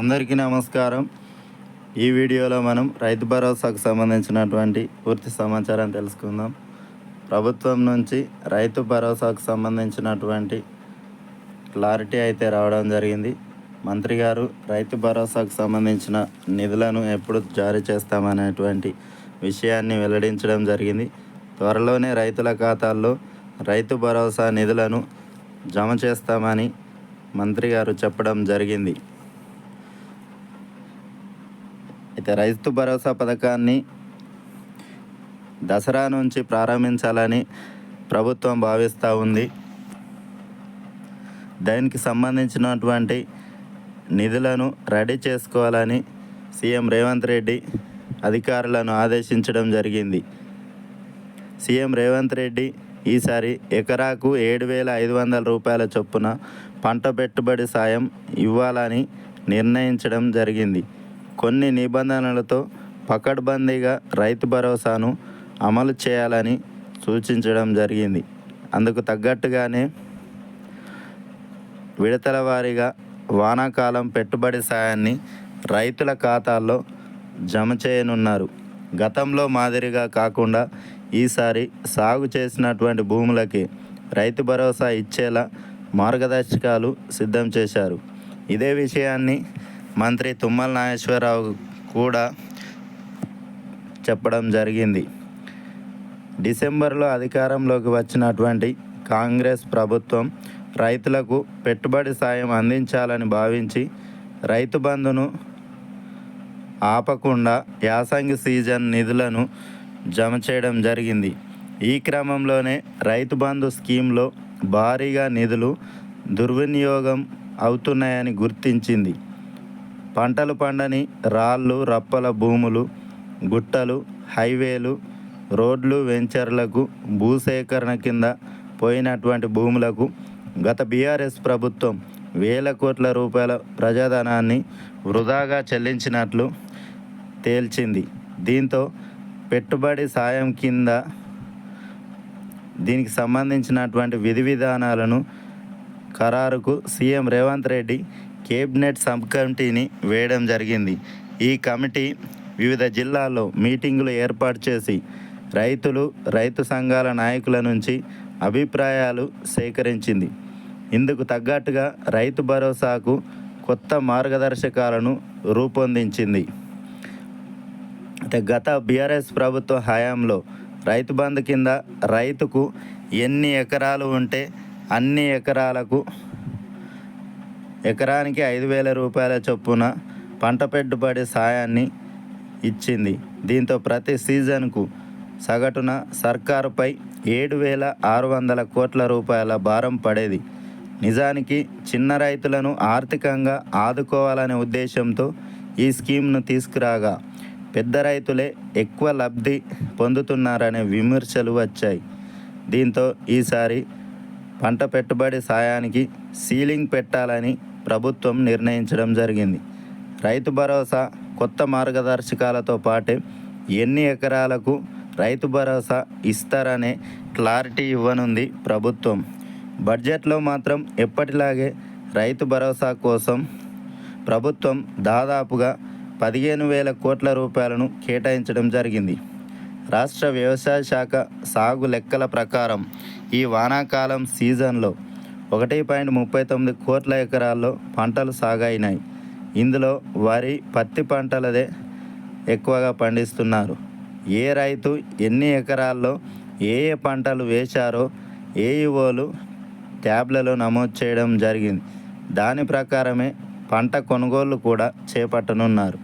అందరికీ నమస్కారం. ఈ వీడియోలో మనం రైతు భరోసాకు సంబంధించినటువంటి పూర్తి సమాచారం తెలుసుకుందాం. ప్రభుత్వం నుంచి రైతు భరోసాకు సంబంధించినటువంటి క్లారిటీ అయితే రావడం జరిగింది. మంత్రి గారు రైతు భరోసాకు సంబంధించిన నిధులను ఎప్పుడు జారీ చేస్తామనేటువంటి విషయాన్ని వెల్లడించడం జరిగింది. త్వరలోనే రైతుల ఖాతాల్లో రైతు భరోసా నిధులను జమ చేస్తామని మంత్రి గారు చెప్పడం జరిగింది. అయితే రైతు భరోసా పథకాన్ని దసరా నుంచి ప్రారంభించాలని ప్రభుత్వం భావిస్తూ ఉంది. దానికి సంబంధించినటువంటి నిధులను రెడీ చేసుకోవాలని సీఎం రేవంత్ రెడ్డి అధికారులను ఆదేశించడం జరిగింది. సీఎం రేవంత్ రెడ్డి ఈసారి ఎకరాకు ఏడు వేల ఐదు వందల రూపాయల చొప్పున పంట పెట్టుబడి సాయం ఇవ్వాలని నిర్ణయించడం జరిగింది. కొన్ని నిబంధనలతో పకడ్బందీగా రైతు భరోసాను అమలు చేయాలని సూచించడం జరిగింది. అందుకు తగ్గట్టుగానే విడతల వారీగా వానాకాలం పెట్టుబడి సాయాన్ని రైతుల ఖాతాల్లో జమ చేయనున్నారు. గతంలో మాదిరిగా కాకుండా ఈసారి సాగు చేసినటువంటి భూములకి రైతు భరోసా ఇచ్చేలా మార్గదర్శకాలు సిద్ధం చేశారు. ఇదే విషయాన్ని మంత్రి తుమ్మల నాగేశ్వరరావు కూడా చెప్పడం జరిగింది. డిసెంబర్లో అధికారంలోకి వచ్చినటువంటి కాంగ్రెస్ ప్రభుత్వం రైతులకు పెట్టుబడి సాయం అందించాలని భావించి రైతు బంధును ఆపకుండా యాసంగి సీజన్ నిధులను జమ చేయడం జరిగింది. ఈ క్రమంలోనే రైతు బంధు స్కీమ్లో భారీగా నిధులు దుర్వినియోగం అవుతున్నాయని గుర్తించింది. పంటలు పండని రాళ్ళు రప్పల భూములు గుట్టలు హైవేలు రోడ్లు వెంచర్లకు భూసేకరణ కింద పోయినటువంటి భూములకు గత బీఆర్ఎస్ ప్రభుత్వం వేల కోట్ల రూపాయల ప్రజాధనాన్ని వృధాగా చెల్లించినట్లు తేల్చింది. దీంతో పెట్టుబడి సాయం కింద దీనికి సంబంధించినటువంటి విధి విధానాలను ఖరారుకు CM Revanth Reddy cabinet sub కమిటీని వేయడం జరిగింది. ఈ కమిటీ వివిధ జిల్లాల్లో మీటింగులు ఏర్పాటు చేసి రైతులు రైతు సంఘాల నాయకుల నుంచి అభిప్రాయాలు సేకరించింది. ఇందుకు తగ్గట్టుగా రైతు భరోసాకు కొత్త మార్గదర్శకాలను రూపొందించింది. అయితే గత బీఆర్ఎస్ ప్రభుత్వ హయాంలో రైతు బంధు కింద రైతుకు ఎన్ని ఎకరాలు ఉంటే అన్ని ఎకరాలకు ఎకరానికి ఐదు వేల రూపాయల చొప్పున పంట పెట్టుబడి సాయాన్ని ఇచ్చింది. దీంతో ప్రతి సీజన్కు సగటున సర్కారుపై ఏడు వేల ఆరు వందల కోట్ల రూపాయల భారం పడేది. నిజానికి చిన్న రైతులను ఆర్థికంగా ఆదుకోవాలనే ఉద్దేశంతో ఈ స్కీమ్ను తీసుకురాగా పెద్ద రైతులే ఎక్కువ లబ్ధి పొందుతున్నారనే విమర్శలు వచ్చాయి. దీంతో ఈసారి పంట పెట్టుబడి సాయానికి సీలింగ్ పెట్టాలని ప్రభుత్వం నిర్ణయించడం జరిగింది. రైతు భరోసా కొత్త మార్గదర్శకాలతో పాటే ఎన్ని ఎకరాలకు రైతు భరోసా ఇస్తారనే క్లారిటీ ఇవ్వనుంది ప్రభుత్వం. బడ్జెట్లో మాత్రం ఎప్పటిలాగే రైతు భరోసా కోసం ప్రభుత్వం దాదాపుగా పదిహేను వేల కోట్ల రూపాయలను కేటాయించడం జరిగింది. రాష్ట్ర వ్యవసాయ శాఖ సాగు లెక్కల ప్రకారం ఈ వానాకాలం సీజన్లో ఒకటి పాయింట్ ముప్పై తొమ్మిది కోట్ల ఎకరాల్లో పంటలు సాగైనాయి. ఇందులో వరి పత్తి పంటలదే ఎక్కువగా పండిస్తున్నారు. ఏ రైతు ఎన్ని ఎకరాల్లో ఏ ఏ పంటలు వేశారో ఏఈఓలు ట్యాబ్లలో నమోదు చేయడం జరిగింది. దాని ప్రకారమే పంట కొనుగోలు కూడా చేపట్టనున్నారు.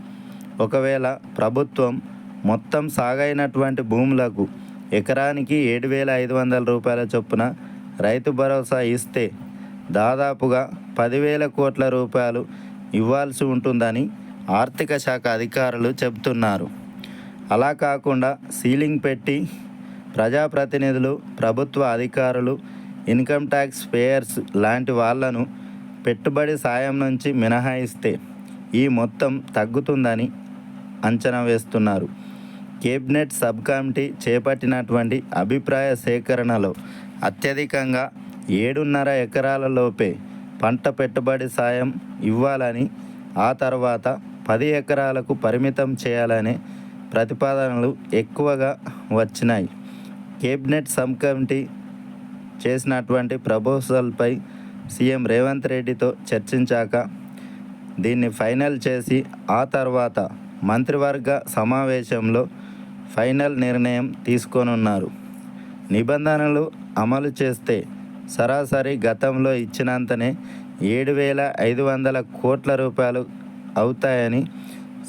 ఒకవేళ ప్రభుత్వం మొత్తం సాగైనటువంటి భూములకు ఎకరానికి ఏడు వేల ఐదు వందల రూపాయల చొప్పున రైతు భరోసా ఇస్తే దాదాపుగా పదివేల కోట్ల రూపాయలు ఇవ్వాల్సి ఉంటుందని ఆర్థిక శాఖ అధికారులు చెబుతున్నారు. అలా కాకుండా సీలింగ్ పెట్టి ప్రజాప్రతినిధులు ప్రభుత్వ అధికారులు ఇన్కమ్ ట్యాక్స్ పేయర్స్ లాంటి వాళ్ళను పెట్టుబడి సాయం నుంచి మినహాయిస్తే ఈ మొత్తం తగ్గుతుందని అంచనా వేస్తున్నారు. కేబినెట్ సబ్ కమిటీ చేపట్టినటువంటి అభిప్రాయ సేకరణలో అత్యధికంగా ఏడున్నర ఎకరాలలోపే పంట పెట్టుబడి సాయం ఇవ్వాలని ఆ తర్వాత పది ఎకరాలకు పరిమితం చేయాలనే ప్రతిపాదనలు ఎక్కువగా వచ్చినాయి. కేబినెట్ సబ్ కమిటీ చేసినటువంటి ప్రపోజల్పై సీఎం రేవంత్ రెడ్డితో చర్చించాక దీన్ని ఫైనల్ చేసి ఆ తర్వాత మంత్రివర్గ సమావేశంలో ఫైనల్ నిర్ణయం తీసుకోనున్నారు. నిబంధనలు అమలు చేస్తే సరాసరి గతంలో ఇచ్చినంతనే ఏడు వేల ఐదు వందల కోట్ల రూపాయలు అవుతాయని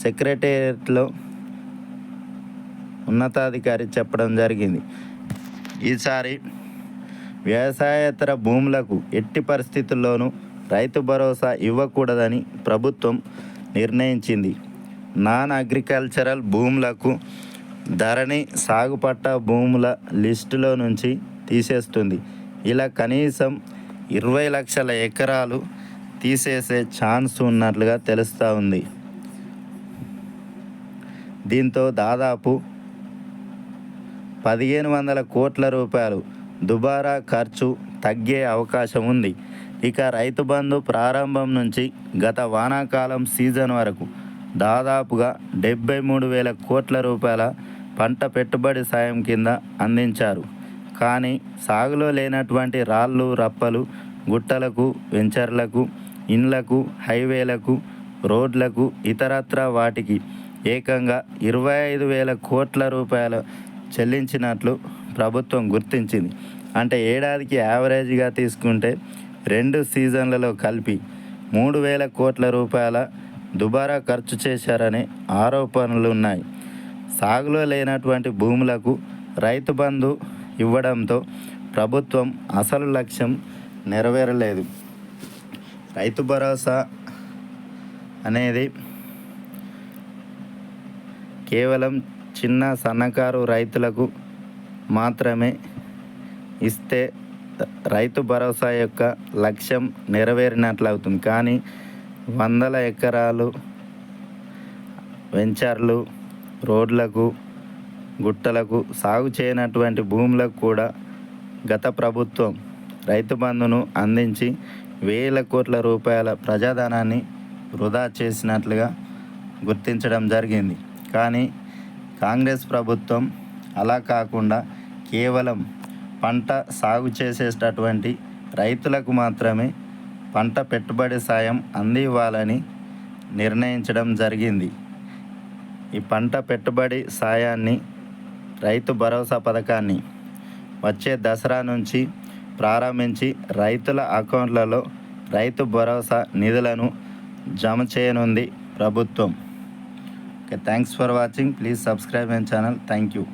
సెక్రటేరియట్లో ఉన్నతాధికారి చెప్పడం జరిగింది. ఈసారి వ్యవసాయేతర భూములకు ఎట్టి పరిస్థితుల్లోనూ రైతు భరోసా ఇవ్వకూడదని ప్రభుత్వం నిర్ణయించింది. నాన్ అగ్రికల్చరల్ భూములకు ధరణి సాగు పట్టా భూముల లిస్టులో నుంచి తీసేస్తుంది. ఇలా కనీసం ఇరవై లక్షల ఎకరాలు తీసేసే ఛాన్స్ ఉన్నట్లుగా తెలుస్తూ ఉంది. దీంతో దాదాపు పదిహేను వందల కోట్ల రూపాయలు దుబారా ఖర్చు తగ్గే అవకాశం ఉంది. ఇక రైతు బంధు ప్రారంభం నుంచి గత వానాకాలం సీజన్ వరకు దాదాపుగా డెబ్బై మూడు వేల కోట్ల రూపాయల పంట పెట్టుబడి సాయం కింద అందించారు. కానీ సాగులో లేనటువంటి రాళ్ళు రప్పలు గుట్టలకు వెంచర్లకు ఇండ్లకు హైవేలకు రోడ్లకు ఇతరత్ర వాటికి ఏకంగా ఇరవై ఐదు వేల కోట్ల రూపాయలు చెల్లించినట్లు ప్రభుత్వం గుర్తించింది. అంటే ఏడాదికి యావరేజ్గా తీసుకుంటే రెండు సీజన్లలో కలిపి మూడు వేల కోట్ల రూపాయల దుబారా ఖర్చు చేశారనే ఆరోపణలు ఉన్నాయి సాగులో లేనటువంటి భూములకు రైతు బంధు ఇవ్వడంతో ప్రభుత్వం అసలు లక్ష్యం నెరవేరలేదు. రైతు భరోసా అనేది కేవలం చిన్న సన్నకారు రైతులకు మాత్రమే ఇస్తే రైతు భరోసా యొక్క లక్ష్యం నెరవేరినట్లు అవుతుంది కానీ వందల ఎకరాలు వెంచర్లు రోడ్లకు గుట్టలకు సాగు చేయనటువంటి భూములకు కూడా గత ప్రభుత్వం రైతు బంధును అందించి వేల కోట్ల రూపాయల ప్రజాధనాన్ని వృధా చేసినట్లుగా గుర్తించడం జరిగింది. కానీ కాంగ్రెస్ ప్రభుత్వం అలా కాకుండా కేవలం పంట సాగు చేసేటటువంటి రైతులకు మాత్రమే పంట పెట్టుబడి సాయం అందివ్వాలని నిర్ణయించడం జరిగింది. ఈ పంట పెట్టుబడి సాయాన్ని రైతు భరోసా పథకాన్ని వచ్చే దసరా నుంచి ప్రారంభించి రైతుల అకౌంట్లలో రైతు భరోసా నిధులను జమ చేయనుంది ప్రభుత్వం. Okay thanks for watching. Please subscribe my channel. Thank you.